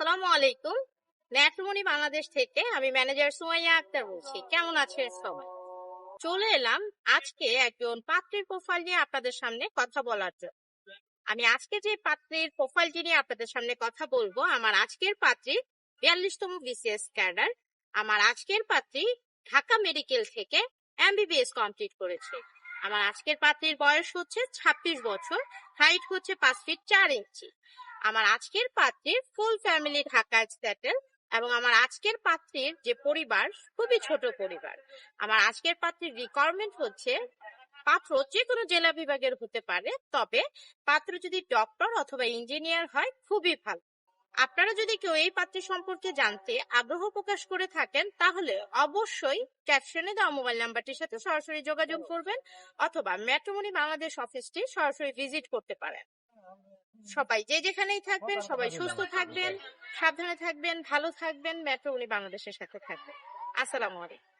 আসসালামু আলাইকুম। ন্যাট্রমনি বাংলাদেশ থেকে আমি ম্যানেজার সুমাইয়া আক্তার বলছি। কেমন আছেন সবাই? চলে এলাম আজকে একজন পাত্রীর প্রোফাইল নিয়ে আপনাদের সামনে কথা বলার জন্য। আমি আজকে যে পাত্রীর প্রোফাইলটি নিয়ে আপনাদের সামনে কথা বলব, আমার আজকের পাত্রী বিয়াল্লিশতম বিসিএস ক্যাডার আমার আজকের পাত্রী ঢাকা মেডিকেল থেকে এমবিবিএস কমপ্লিট করেছে। আমার আজকের পাত্রীর বয়স হচ্ছে ছাব্বিশ বছর হাইট হচ্ছে পাঁচ ফিট চার ইঞ্চি আমার আজকের পাত্রীর ফুল ফ্যামিলি ঢাকায় সেটেল এবং আমার আজকের পাত্রীর যে পরিবার, খুবই ছোট পরিবার। আমার আজকের পাত্রীর রিকোয়ারমেন্ট হচ্ছে পাত্র যে কোনো জেলা বিভাগের হতে পারে, তবে পাত্র যদি ডক্টর অথবা ইঞ্জিনিয়ার হয়, খুবই ভালো। আপনারা যদি কেউ এই পাত্রী সম্পর্কে জানতে আগ্রহ প্রকাশ করে থাকেন, তাহলে অবশ্যই ক্যাপশনে দেওয়া মোবাইল নাম্বারটির সাথে সরাসরি যোগাযোগ করবেন, অথবা ম্যাট্রোমনি বাংলাদেশ অফিসটি সরাসরি ভিজিট করতে পারেন। সবাই যে যেখানেই থাকবেন সবাই সুস্থ থাকবেন সাবধানে থাকবেন ভালো থাকবেন মেট্রো ম্যাট্রোমনি বাংলাদেশের সাথে থাকবেন। আসসালামু আলাইকুম।